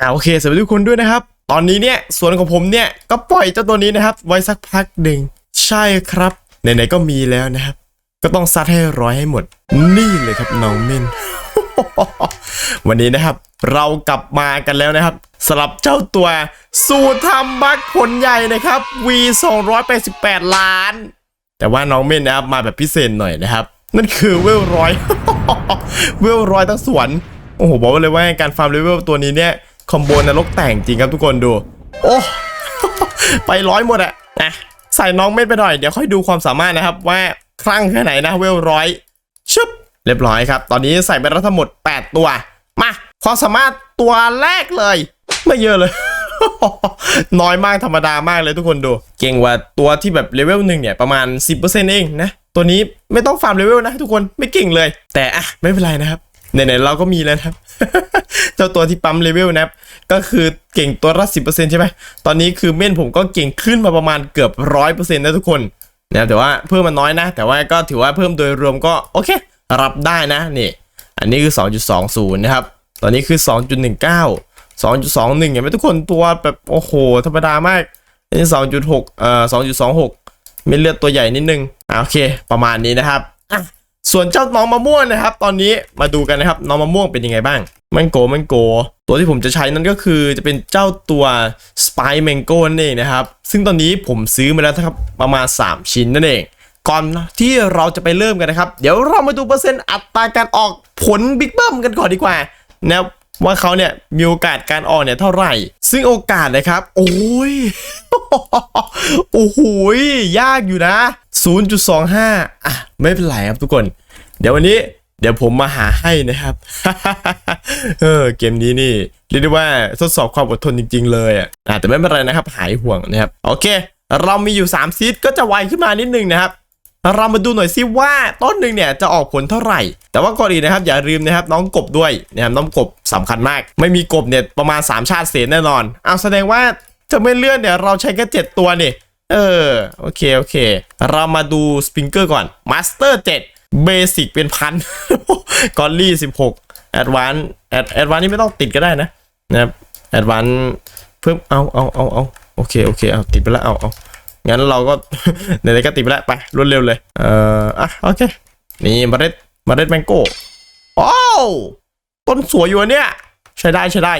อ่าโอเคสวัสดีทุกคนด้วยนะครับ ตอนนี้เนี่ยสวนของผมเนี่ยก็ปล่อยเจ้าตัวนี้นะครับ ไว้สักพักหนึ่งใช่ครับไหนๆก็มีแล้วนะครับ ก็ต้องซัดให้ร้อยให้หมด นี่เลยครับน้องเม่นวันนี้นะครับ เรากลับมากันแล้วนะครับสำหรับเจ้าตัว สูตรทำบัคผลใหญ่นะครับ V 288 ล้าน แต่ว่าน้องเม่นนะครับมาแบบพิเศษหน่อยนะครับ นั่นคือเวลร้อยเวลร้อยทั้งสวนโอ้โหบอกเลยว่าการฟาร์มเลเวลตัวนี้เนี่ย คอมโบนรกแต่งจริงครับทุกคนดู โอ้ไปร้อยหมดอะนะใส่น้องเม่นไปหน่อยเดี๋ยวค่อยดูความสามารถนะครับว่าคลั่งแค่ไหนนะเวลร้อยชึบเรียบร้อยครับ ตอนนี้ใส่ไปแล้วทั้งหมด 8 ตัว มาความสามารถตัวแรกเลย ไม่เยอะเลย น้อยมากธรรมดามากเลยทุกคนดู เก่งกว่าตัวที่แบบเลเวลหนึ่งเนี่ยประมาณ 10%เองนะ ตัวนี้ไม่ต้องฟาร์มเลเวลนะทุกคนไม่เก่งเลย แต่อะไม่เป็นไรนะครับ ไหนๆเราก็มีแล้วนะครับเจ้าตัวที่ปั๊มเลเวลนะครับก็คือเก่งตัวละสิบเปอร์เซ็นต์ใช่ไหมตอนนี้คือเม่นผมก็เก่งขึ้นมาประมาณเกือบร้อยเปอร์เซ็นต์นะทุกคนนะแต่ว่าเพิ่มมันน้อยนะ แต่ว่าก็ถือว่าเพิ่มโดยรวมก็โอเค รับได้นะนี่อันนี้คือ 2.20 นะครับ ตอนนี้คือ 2.19 2.21เห็นไหมทุกคนตัวแบบโอ้โห ธรรมดามากอันนี้2.6เอ่อ2.26ไม่เลือดตัวใหญ่นิดนึงอะโอเค ประมาณนี้นะครับอะ ส่วนเจ้าน้องมะม่วงนะครับ ตอนนี้มาดูกันนะครับน้องมะม่วงเป็นยังไงบ้างมันโกมันโก ตัวที่ผมจะใช้นั่นก็คือจะเป็นเจ้าตัว Spy Mango นั่นเองนะครับ ซึ่งตอนนี้ผมซื้อมาแล้วนะครับประมาณ 3 ชิ้นนั่นเอง ก่อนที่เราจะไปเริ่มกันนะครับ เดี๋ยวเรามาดูเปอร์เซ็นต์อัตราการออกผลบิ๊กเบิ้มกันก่อนดีกว่านะครับ ว่าเขาเนี่ยมีโอกาสการออกเนี่ยเท่าไหร่ ซึ่งโอกาสนะครับ โอ้ยโอ้โหยยากอยู่นะ 0.25 อะ ไม่เป็นไรครับทุกคน เดี๋ยววันนี้เดี๋ยวผมมาหาให้นะครับ เออเกมนี้นี่เรียกได้ว่าทดสอบความอดทนจริง ๆ เลยอะอะแต่ไม่เป็นไรนะครับ หายห่วงนะครับ โอเค เรามีอยู่3ซีดก็จะไวขึ้นมานิดนึงนะครับ เรามาดูหน่อยซิว่าต้นหนึ่งเนี่ยจะออกผลเท่าไหร่ แต่ว่าก่อนอื่นนะครับอย่าลืมนะครับน้องกบด้วยนะครับน้องกบสำคัญมาก ไม่มีกบเนี่ยประมาณ 3 ชาติเสียแน่นอนเอาแสดงว่าจะไม่เลื่อนเนี่ยเราใช้แค่7ตัวนี่เออโอเคโอเค เรามาดูสปริงเกอร์ก่อนมาสเตอร์7เบสิกเป็นพันกอลลี่16แอดวานแอดแอดวานนี่ไม่ต้องติดก็ได้นะนะครับแอดวานเพิ่มเอาเอาเอาเอาโอเคโอเคเอาติดไปแล้วเอาเอา งั้นเราก็ไหนๆก็ติดไปแล้วไปรวดเร็วเลย เอ่ออะโอเค นี่มเมล็ดมเมล็ดแมงโก้โอ้ต้นสวยอยู่เนี่ย ใช้ได้ใช้ได้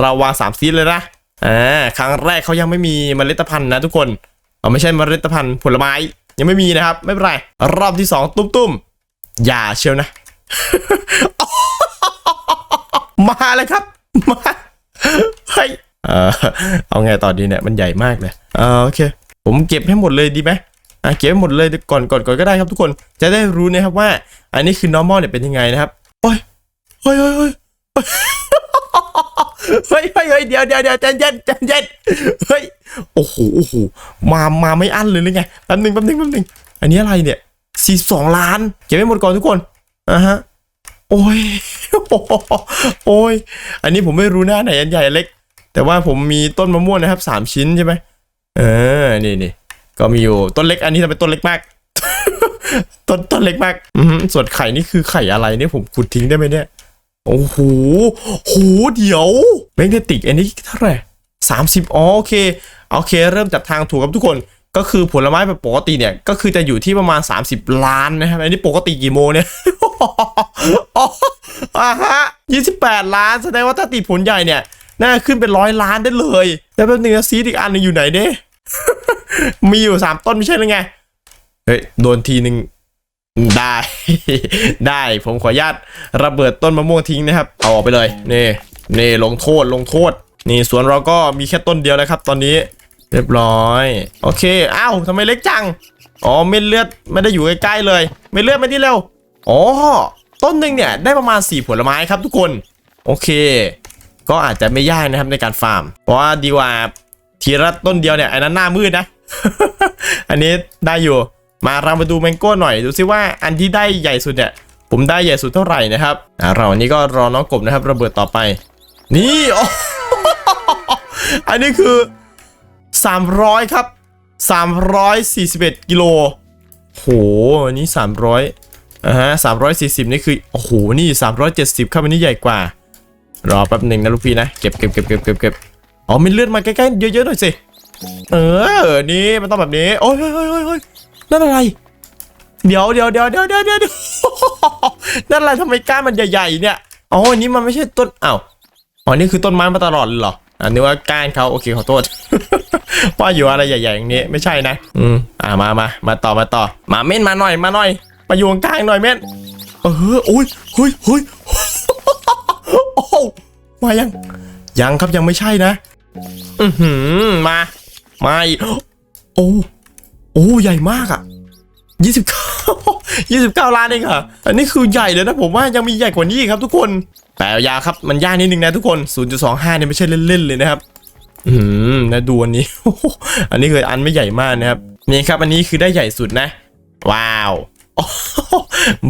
เราวางสามซีดเลยนะอ่าครั้งแรกเขายังไม่มีเมล็ดพันธุ์นะทุกคนเอาไม่ใช่เมล็ดพันธุ์ผลไม้ยังไม่มีนะครับ ไม่เป็นไร รอบที่สองตุ้มๆอย่าเชียวนะ มาเลยครับ มาเฮ้ยเออเอาไงต่อดีเนี่ย มันใหญ่มากเลย เออโอเค ผมเก็บให้หมดเลยดีไหมอะเก็บให้หมดเลยก่อนก่อนก่อนก็ได้ครับทุกคนจะได้รู้นะครับว่า อันนี้คือ normal เนี่ยเป็นยังไงนะครับโอ้ยเฮ้ยเฮ้ยเฮ้ยเฮ้ยเฮ้ยเดี๋ยวเดี๋ยวเดี๋ยวใจเย็นใจเย็นเฮ้ยโอ้โหโอ้โหมามาไม่อั้นเลยหรือไงแป๊บหนึงแป๊บหนึงแป๊บหนึงอันนี้อะไรเนี่ยสี่สองล้านเก็บให้หมดก่อนทุกคนอะฮะโอ้ยโอ้ยอันนี้ผมไม่รู้หนะไหนอันใหญ่เล็ก แต่ว่าผมมีต้นมะม่วงนะครับสามชิ้นใช่ไหม เออ นี่นี่ก็มีอยู่ต้นเล็กอันนี้ทำเป็นต้นเล็กมาก ต้นต้นเล็กมาก อืส่วนไข่นี่คือไข่อะไรเนี่ยผมขุดทิ้งได้ไหมเนี่ย โอ้โหโหเดี๋ยวแมกเนติกอันนี้เท่าไหร่สามสิบอ๋อโอเค โอเค เริ่มจับทางถูกครับทุกคน ก็คือผลไม้แบบปกติเนี่ย ก็คือจะอยู่ที่ประมาณ 30 ล้านนะครับ อันนี้ปกติกี่โมเนี่ยอ๋ออ่าฮะ28ล้านแสดงว่าถ้าติดผลใหญ่เนี่ย น่าขึ้นเป็นร้อยล้านได้เลยแต่แป๊บนึงนะซีดอีกอันหนึงอยู่ไหนเด้ มีอยู่สามต้นไม่ใช่หรือไง เฮ้ย โดนทีหนึ่งได้ ได้ผมขออนุญาตระเบิดต้นมะม่วงทิ้งนะครับ เอาออกไปเลย นี่ นี่ลงโทษลงโทษ นี่สวนเราก็มีแค่ต้นเดียวแล้วครับ ตอนนี้ เรียบร้อย โอเค อ้าวทำไมเล็กจัง อ๋อเม็ดเลือดไม่ได้อยู่ใกล้ๆเลย เม็ดเลือดมาที่เร็ว อ๋อ ต้นหนึ่งเนี่ยได้ประมาณ 4 ผลไม้ครับทุกคน โอเค ก็อาจจะไม่ยากนะครับในการฟาร์ม เพราะว่าดีกว่าทีละต้นเดียวเนี่ยอันนั้นหน้ามืดนะ อันนี้ได้อยู่ มาเรามาดูแมงโก้หน่อยดูซิว่าอันที่ได้ใหญ่สุดเนี่ยผมได้ใหญ่สุดเท่าไหร่นะครับอ่าเราอันนี้ก็รอน้องกบนะครับ ระเบิดต่อไป นี่โอ้อันนี้คือ 300 ครับ 341 กิโลโหอันนี้ 300อ่าฮะ340 นี่คือโอ้โหนี่ 370 ครับอันนี้ใหญ่กว่า รอแป๊บหนึ่งนะลูกพี่นะ เก็บเก็บเก็บเก็บเก็บเก็บอ๋อมีเลือดมาใกล้ๆเยอะๆหน่อยสิ เออ นี่มันต้องแบบนี้ โอ้ยเฮ้ยเฮ้ยเฮ้ยนั่นอะไร เดี๋ยวเดี๋ยวเดี๋ยวเดี๋ยวเดี๋ยวเดี๋ยวนั่นอะไรทำไมก้านมันใหญ่ๆเนี่ย อ๋ออันนี้มันไม่ใช่ต้นอ้าวอ๋อนี่คือต้นไม้มาตลอดเลยเหรออันนี้ว่าก้านเขาโอเคขอโทษว่าอยู่อะไรใหญ่ๆอย่างนี้ไม่ใช่นะ อืมอ่ามามามาต่อมาต่อ มาเม่นมาหน่อยมาหน่อย มาอยู่กลางหน่อยเม่นเออโอ้ยเฮ้ยเฮ้ย โอ้โหมายัง ยังครับยังไม่ใช่นะ อือหือมามาอีกโอ้โอ้ใหญ่มากอะยี่สิบเก้ายี่สิบเก้าล้านเองเหรออันนี้คือใหญ่เลยนะผมว่ายังมีใหญ่กว่านี้อีกครับทุกคน แต่ยาวครับมันยากนิดนึงนะทุกคน 0.25เนี่ยไม่ใช่เล่นๆเลยนะครับ อืมนะดูอันนี้ อันนี้คืออันไม่ใหญ่มากนะครับ นี่ครับอันนี้คือได้ใหญ่สุดนะ ว้าวโอ้โห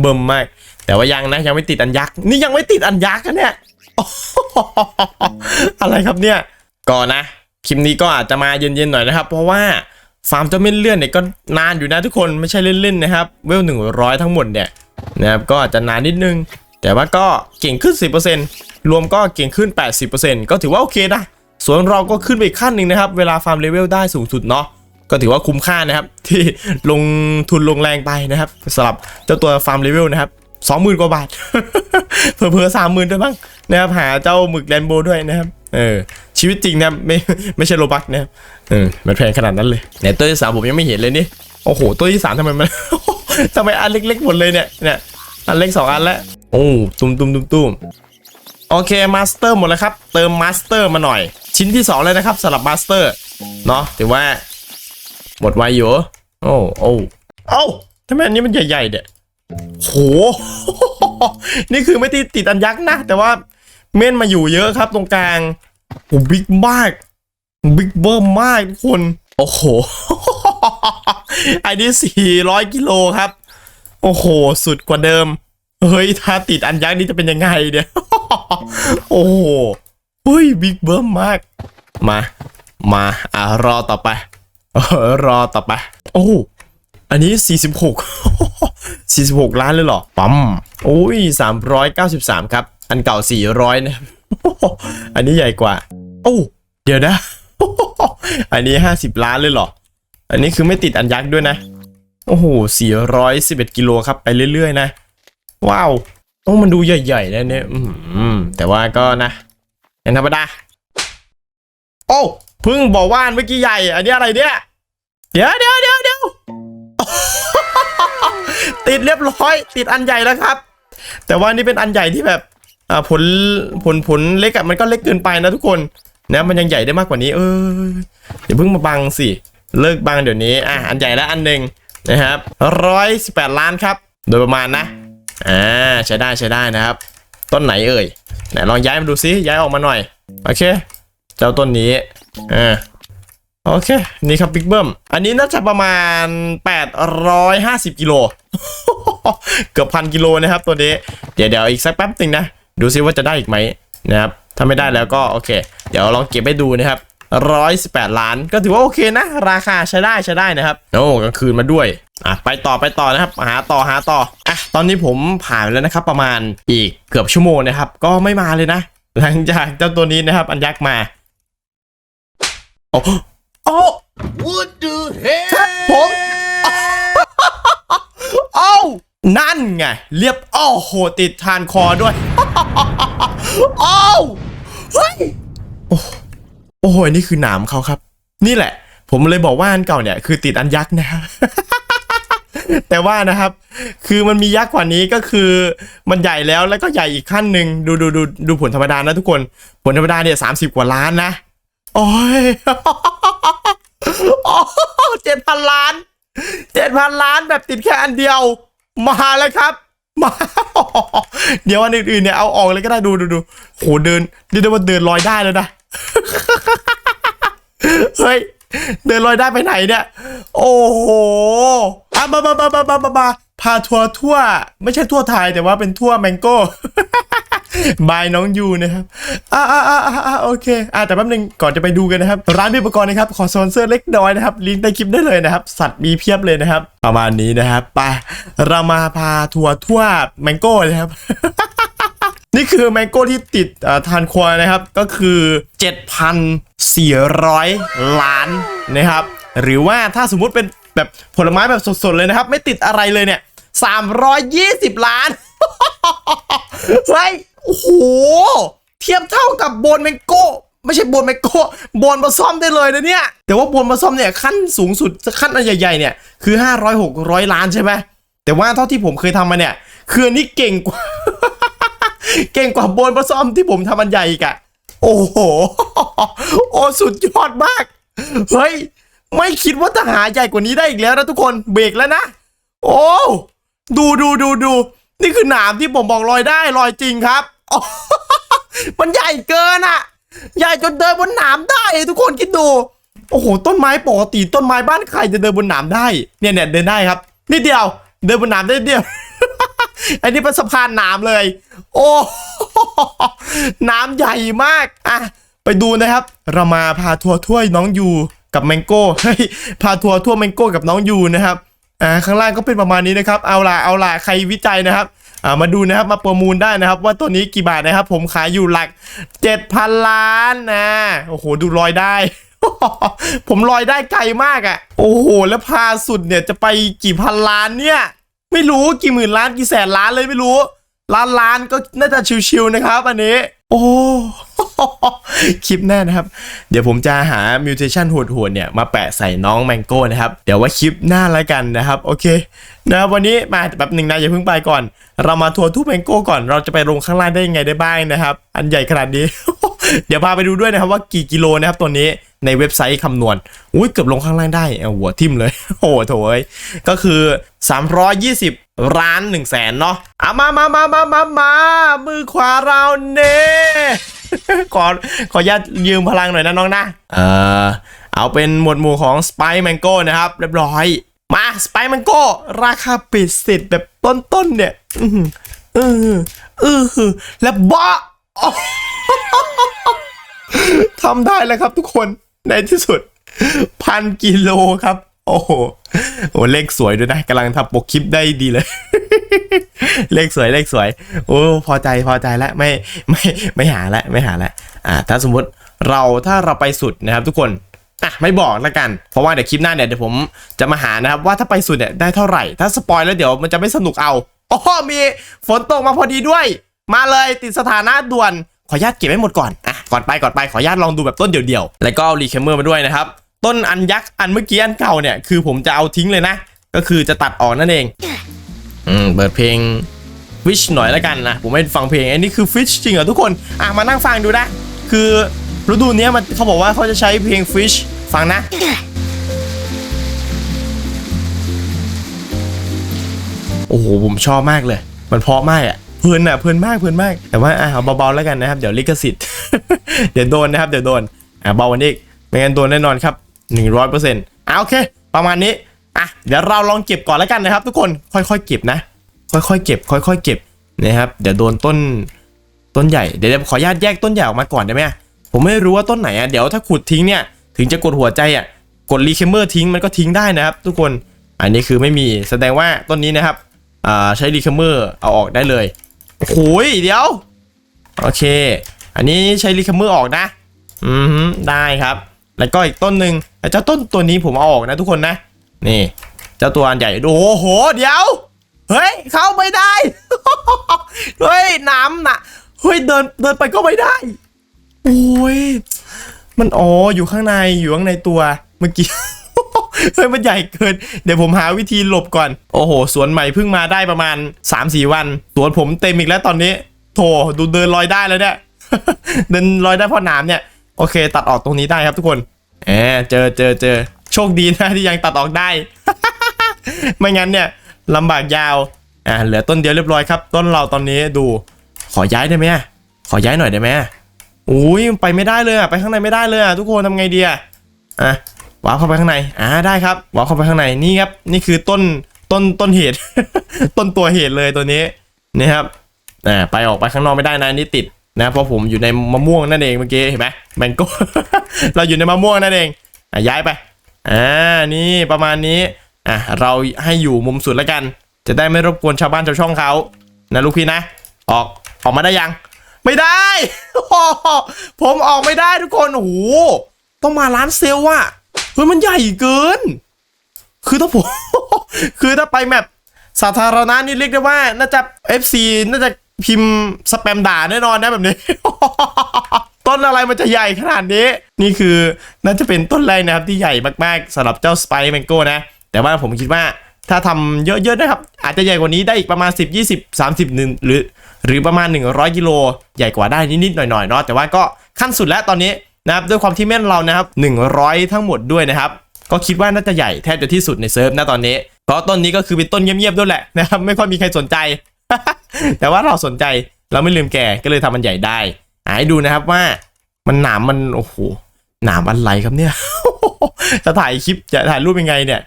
เบิ่มมาก แต่ว่ายังนะยังไม่ติดอันยักษ์นี่ยังไม่ติดอันยักษ์กันเนี่ยอะไรครับเนี่ยก่อนนะคลิปนี้ก็อาจจะมาเย็นๆหน่อยนะครับ เพราะว่าฟาร์มเจ้าเม่นเลื่อนเนี่ยก็นานอยู่นะทุกคนไม่ใช่เล่นๆนะครับเวลหนึ่งร้อยทั้งหมดเนี่ยนะครับก็อาจจะนานนิดนึง แต่ว่าก็เก่งขึ้น 10%รวมก็เก่งขึ้น 80%ก็ถือว่าโอเคนะส่วนเราก็ขึ้นไปขั้นหนึ่งนะครับ เวลาฟาร์มเลเวลได้สูงสุดเนาะก็ถือว่าคุ้มค่านะครับ ที่ลงทุนลงแรงไปนะครับสำหรับเจ้าตัวฟาร์มเลเวลนะครับ สองหมื่นกว่าบาท เผลอๆสามหมื่นด้วยมั้งนะครับหาเจ้าหมึกแรนโบด้วยนะครับเออชีวิตจริงนะไม่ไม่ใช่โลบักนะครับเออมันแพงขนาดนั้นเลยแต่ตัวที่สามผมยังไม่เห็นเลยนี่โอ้โหตัวที่สามทำไมมันทำไมอันเล็กๆหมดเลยเนี่ยเนี่ยอันเล็กสองอันแล้วโอ้ตุ้มตุ้มตุ้มตุ้มโอเคมาสเตอร์หมดแล้วครับ เติมมาสเตอร์มาหน่อย ชิ้นที่2เลยนะครับสำหรับมาสเตอร์เนาะถือว่า หมดไวอยู่โอ้โอ้เอ้าทำไมอันนี้มันใหญ่ๆเด็ด โห นี่คือไม่ติดติดอันยักษ์นะ แต่ว่าเม่นมาอยู่เยอะครับตรงกลางโอ้บิ๊กมาก บิ๊กเบิ้มมากทุกคน โอ้โห อันนี้400กิโลครับ โอ้โห สุดกว่าเดิม เฮ้ย ถ้าติดอันยักษ์นี่จะเป็นยังไงเนี่ย โอ้โหเฮ้ย บิ๊กเบิ้มมาก มา มา อะ รอต่อไป รอต่อไป โอ้ อันนี้ 46 46 ล้านเลยเหรอ ปั๊มโอ้ย 393 ครับ อันเก่า 400 นะ อันนี้ใหญ่กว่า โอ้ เดี๋ยวนะ อันนี้ 50 ล้านเลยเหรอ อันนี้คือไม่ติดอันยักษ์ด้วยนะ โอ้โห 411 กิโลครับ ไปเรื่อย ๆ นะ ว้าว ต้องมันดูใหญ่ๆนะเนี่ยอืมแต่ว่าก็นะย่างธรรมดา โอ้เพิ่งบอกว่านเมื่อกี้ใหญ่ อันนี้อะไรเนี่ย เดี๋ยวเดี๋ยวเดี๋ยวเดี๋ยว ติดเรียบร้อย ติดอันใหญ่แล้วครับ แต่ว่านี่เป็นอันใหญ่ที่แบบอ่าผลผลผลเล็กอะมันก็เล็กเกินไปนะทุกคนนะมันยังใหญ่ได้มากกว่านี้ เอออย่าเพิ่งมาบังสิเลิกบังเดี๋ยวนี้อะอันใหญ่แล้วอันหนึ่งนะครับร้อยสิบแปดล้านครับ โดยประมาณนะอ่าใช้ได้ใช้ได้นะครับ ต้นไหนเอ่ยไหนลองย้ายมาดูซิย้ายออกมาหน่อยโอเค เจ้าต้นนี้อ่า โอเค นี่ครับบิ๊กเบิ้ม อันนี้น่าจะประมาณ 850 กิโล เกือบพันกิโลนะครับตัวนี้ เดี๋ยวเดี๋ยวอีกสักแป๊บหนึ่งนะ ดูซิว่าจะได้อีกไหมนะครับ ถ้าไม่ได้แล้วก็โอเค เดี๋ยวลองเก็บให้ดูนะครับร้อยสิบแปดล้าน ก็ถือว่าโอเคนะ ราคาใช้ได้ใช้ได้นะครับ โอ้กลางคืนมาด้วย อะ ไปต่อไปต่อนะครับ หาต่อหาต่อ อะ ตอนนี้ผมผ่านแล้วนะครับประมาณอีกเกือบชั่วโมงนะครับ ก็ไม่มาเลยนะ หลังจากเจ้าตัวนี้นะครับ อันยักษ์มาโอ้ โอ้ What the hell ผม เอ้านั่นไง เรียบโอ้โหติดทานคอด้วยเอ้าเฮ้ยโอ้โอ้โหนี่คือหนามเขาครับ นี่แหละ ผมเลยบอกว่าอันเก่าเนี่ยคือติดอันยักษ์นะฮะแต่ว่านะครับ คือมันมียักษ์กว่านี้ก็คือมันใหญ่แล้วแล้วก็ใหญ่อีกขั้นหนึ่งดูดูดูดูผลธรรมดานะทุกคน ผลธรรมดาเนี่ยสามสิบกว่าล้านนะ โอ้ย เจ็ดพันล้านเจ็ดพันล้านแบบติดแค่อันเดียว มาแล้วครับ มา เดี๋ยวอันอื่นๆเนี่ยเอาออกเลยก็ได้ดูดูดูโหเดินเรียกได้ว่าเดินลอยได้แล้วนะ เฮ้ย เดินลอยได้ไปไหนเนี่ย โอ้โหอะมามามามามามามาพาทัวร์ทั่ว ไม่ใช่ทั่วไทยแต่ว่าเป็นทั่วแมงโก้ บายน้องยูนะครับอ่าอ่าอ่าอ่าโอเคอ่าแต่แป๊บนึงก่อนจะไปดูกันนะครับ ร้านมีอุปกรณ์นะครับ ขอสปอนเซอร์เล็กน้อยนะครับ ลิงก์ใต้คลิปได้เลยนะครับ สัตว์มีเพียบเลยนะครับ ประมาณนี้นะครับไปเรามาพาทัวร์ทั่วแมงโก้เลยครับ นี่คือแมงโก้ที่ติดทานควานะครับ ก็คือ 7,400 ล้านนะครับ หรือว่าถ้าสมมุติเป็นแบบผลไม้แบบสดๆเลยนะครับ ไม่ติดอะไรเลยเนี่ย320 ล้าน เฮ้ย โอ้โห เทียบเท่ากับโบนแมงโก้ไม่ใช่โบนแมงโก้โบนมาซ่อมได้เลยนะเนี่ย แต่ว่าโบนมาซ่อมเนี่ยขั้นสูงสุดขั้นอันใหญ่ๆเนี่ยคือ 500 600 ล้านใช่ไหมแต่ว่าเท่าที่ผมเคยทำมาเนี่ยคืออันนี้เก่งกว่า เก่งกว่าโบนมาซ่อมที่ผมทำอันใหญ่อีกอะโอ้โห โอ้สุดยอดมาก เฮ้ย ไม่คิดว่าจะหาใหญ่กว่านี้ได้อีกแล้วนะทุกคนเบรกแล้วนะ โอ้ ดูดูดูดู นี่คือหนามที่ผมบอกลอยได้ลอยจริงครับ มันใหญ่เกินอะใหญ่จนเดินบนหนามได้ทุกคนคิดดู โอ้โห ต้นไม้ปกติต้นไม้บ้านใครจะเดินบนหนามได้ เนี่ยเนี่ยเดินได้ครับ นิดเดียว เดินบนหนามได้เดียว อันนี้เป็นสะพานหนามเลย โอ้หน้ำใหญ่มากอะไปดูนะครับ เรามาพาทัวร์ถ้วยน้องยูกับแมงโก้เฮ้ยพาทัวร์ทั่วแมงโก้กับน้องยูนะครับ อ่าข้างล่างก็เป็นประมาณนี้นะครับเอาล่ะเอาล่ะใครวิจัยนะครับอ่ามาดูนะครับมาประมูลได้นะครับ ว่าตัวนี้กี่บาทนะครับ ผมขายอยู่หลัก 7,000 ล้านนะโอ้โหดูรอยได้ ผมลอยได้ไกลมากอะ่ะ โอ้โห แล้วพาสุดเนี่ยจะไปกี่พันล้านเนี่ย ไม่รู้กี่หมื่นล้านกี่แสนล้านเลยไม่รู้ ล้านล้านก็น่าจะชิวๆนะครับ อันนี้ โอ้ คลิปหน้านะครับ เดี๋ยวผมจะหามิวเทชันโหดๆเนี่ย มาแปะใส่น้องแมงโก้นะครับ เดี๋ยวว่าคลิปหน้าละกันนะครับ โอเคนะครับวันนี้มาแป๊บหนึ่งนะอย่าเพิ่งไปก่อน เรามาทัวร์ทุกแมงโก้ก่อน เราจะไปลงข้างล่างได้ยังไงได้บ้างนะครับ อันใหญ่ขนาดนี้ เดี๋ยวพาไปดูด้วยนะครับว่ากี่กิโลนะครับตัวนี้ในเว็บไซต์คำนวณ อุ้ยเกือบลงข้างล่างได้เอาหัวทิ่มเลย โอ้โหโถเอ้ยก็คือ 320ล้าน1 0 0 0 0แสนเนาะอะมามามามามามามือขวาเราเน่ขอขอนุญาตยืมพลังหน่อยนะน้องนะเออเอาเป็นหมวดหมู่ของ Spice Mango นะครับ เรียบร้อย มา Spice Mango ราคาปิดสิทธิ์แบบต้นๆเนี่ย อือหืออือหืออือหือและบ้า ทำได้แล้วครับทุกคนในที่สุดพันกิโลครับ โอ้โหโอ้เลขสวยด้วยนะกำลังทำปกคลิปได้ดีเลย เลขสวยเลขสวย โอ้พอใจพอใจแล้วไม่ไม่ไม่หาแล้วไม่หาแล้วอ่า ถ้าสมมติเราถ้าเราไปสุดนะครับทุกคนอะไม่บอกแล้วกัน เพราะว่าเดี๋ยวคลิปหน้าเนี่ยเดี๋ยวผมจะมาหานะครับว่าถ้าไปสุดเนี่ยได้เท่าไหร่ ถ้าสปอยแล้วเดี๋ยวมันจะไม่สนุกเอาอ๋อมีฝนตกมาพอดีด้วย มาเลยติดสถานะด่วน ขออนุญาตเก็บให้หมดก่อนอะก่อนไปก่อนไปขออนุญาตลองดูแบบต้นเดี่ยวๆแล้วก็เอารีเคมเมอร์มาด้วยนะครับต้นอันยักษ์อันเมื่อกี้อันเก่าเนี่ยคือผมจะเอาทิ้งเลยนะ ก็คือจะตัดออกนั่นเองอืมเปิดเพลงฟิชหน่อยแล้วกันนะผมไม่ฟังเพลงอันนี้คือฟิชจริงเหรอทุกคนอะมานั่งฟังดูนะ คือฤดูนี้มันเขาบอกว่าเขาจะใช้เพลงฟิชฟังนะโอ้โหผมชอบมากเลย มันเพราะมากอะ เพลินอะเพลินมากเพลินมาก แต่ว่าอะเอาเบาๆแล้วกันนะครับ เดี๋ยวลิขสิทธิ์ เดี๋ยวโดนนะครับ เดี๋ยวโดน อะเบาวันนี้อีกไม่งั้นโดนแน่นอนครับ100%อะโอเค ประมาณนี้อะเดี๋ยวเราลองเก็บก่อนแล้วกันนะครับ ทุกคนค่อยๆเก็บนะ ค่อยๆเก็บ ค่อยๆเก็บนะครับ เดี๋ยวโดนต้นต้นใหญ่เดี๋ยวขออนุญาตแยกต้นใหญ่ออกมาก่อนได้ไหมผมไม่รู้ว่าต้นไหนอะเดี๋ยวถ้าขุดทิ้งเนี่ยถึงจะกดหัวใจอะกดรีเคมเมอร์ทิ้งมันก็ทิ้งได้นะครับ ทุกคนอันนี้คือไม่มีแสดงว่าต้นนี้นะครับอ่าใช้รีเคมเมอร์เอาออกได้เลย โอ้ยเดี๋ยว โอเค อันนี้ใช้รีคัมเมอร์ออกนะ อืมได้ครับ แล้วก็อีกต้นหนึ่งแต่เจ้าต้นตัวนี้ผมเอาออกนะทุกคนนะ นี่ เจ้าตัวอันใหญ่ โอ้โห เดี๋ยว เฮ้ย เข้าไม่ได้ เฮ้ย น้ำน่ะ เฮ้ย เดิน เดินไปก็ไม่ได้ โอ้ย มันอ๋ออยู่ข้างใน อยู่ข้างในตัว เมื่อกี้ เฮ้ยมันใหญ่เกิน เดี๋ยวผมหาวิธีหลบก่อน โอ้โห สวนใหม่เพิ่งมาได้ประมาณ 3-4 วัน สวนผมเต็มอีกแล้วตอนนี้ โถดูเดินลอยได้แล้วเนี่ย เดินลอยได้เพราะน้ำเนี่ย โอเค ตัดออกตรงนี้ได้ครับทุกคนแหมเจอเจอเจอ โชคดีนะที่ยังตัดออกได้ ไม่งั้นเนี่ยลำบากยาว อ่า เหลือต้นเดียวเรียบร้อยครับ ต้นเราตอนนี้ดู ขอย้ายได้ไหมขอย้ายหน่อยได้ไหมอะอุ้ยไปไม่ได้เลยอะไปข้างในไม่ได้เลยอะทุกคนทำไงดีอะ อะ วาร์ปเข้าไปข้างในอ่าได้ครับวาร์ปเข้าไปข้างในนี่ครับนี่คือต้นต้นต้นเหตุ ต้นตัวเหตุเลยตัวนี้นี่ครับอ่าไปออกไปข้างนอกไม่ได้นะนนี่ติดนะเพราะผมอยู่ในมะม่วงนั่นเองเมื่อกี้เห็นไหมแมงโก้เราอยู่ในมะม่วงนั่นเองอะย้ายไปอ่านี่ประมาณนี้อะเราให้อยู่มุมสุดแล้วกัน จะได้ไม่รบกวนชาวบ้านชาวช่องเขานะลูกพี่นะ ออกออกมาได้ยัง ไม่ได้ ผมออกไม่ได้ทุกคนโอ้โหต้องมาร้านเซลล์อะ เฮ้ยมันใหญ่เกิน คือถ้าผม คือถ้าไปแมปสาธารณะนี่เรียกได้ว่า น่าจะ FC น่าจะพิมพ์สแปมด่าแน่นอนนะแบบนี้ ต้นอะไรมันจะใหญ่ขนาดนี้ นี่คือน่าจะเป็นต้นแรกนะครับที่ใหญ่มากๆสำหรับเจ้าสไปแมงโก้นะ แต่ว่าผมคิดว่าถ้าทำเยอะๆนะครับ อาจจะใหญ่กว่านี้ได้อีกประมาณ 10 20 30หนึ่งหรือ หรือประมาณ 100กิโลใหญ่กว่าได้นิดๆหน่อยๆเนาะแต่ว่าก็ขั้นสุดแล้วตอนนี้ นะครับด้วยความที่แม่นเรานะครับ 100 ทั้งหมดด้วยนะครับ ก็คิดว่าน่าจะใหญ่แทบจะที่สุดในเซิร์ฟนะตอนนี้ เพราะต้นนี้ก็คือเป็นต้นเงียบๆด้วยแหละนะครับไม่ค่อยมีใครสนใจ แต่ว่าเราสนใจเราไม่ลืมแกก็เลยทำมันใหญ่ได้ให้ดูนะครับว่ามันหนามมันโอ้โหหนามอะไรครับเนี่ยจะถ่ายคลิปจะถ่ายรูปยังไงเนี่ย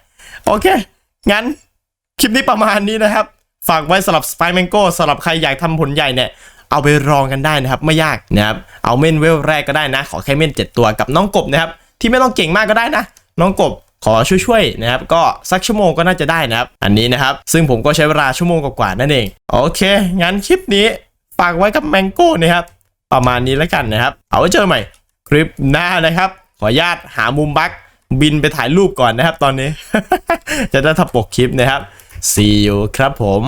โอเค งั้นคลิปนี้ประมาณนี้นะครับ ฝากไว้สำหรับ Spy Mango สำหรับใครอยากทำผลใหญ่เนี่ย เอาไปลองกันได้นะครับไม่ยากนะครับเอาเม่นเวลแรกก็ได้นะ ขอแค่เม่น 7 ตัวกับน้องกบนะครับที่ไม่ต้องเก่งมากก็ได้นะ น้องกบขอช่วยๆนะครับก็สักชั่วโมงก็น่าจะได้นะครับ อันนี้นะครับ ซึ่งผมก็ใช้เวลาชั่วโมงกว่าๆนั่นเองโอเค งั้นคลิปนี้ฝากไว้กับแมงโก้นะครับ ประมาณนี้แล้วกันนะครับ เอาไว้เจอใหม่ คลิปหน้านะครับ ขออนุญาตหามุมบักบินไปถ่ายรูปก่อนนะครับ ตอนนี้ จะได้ทับปกคลิปนะครับ see you ครับผม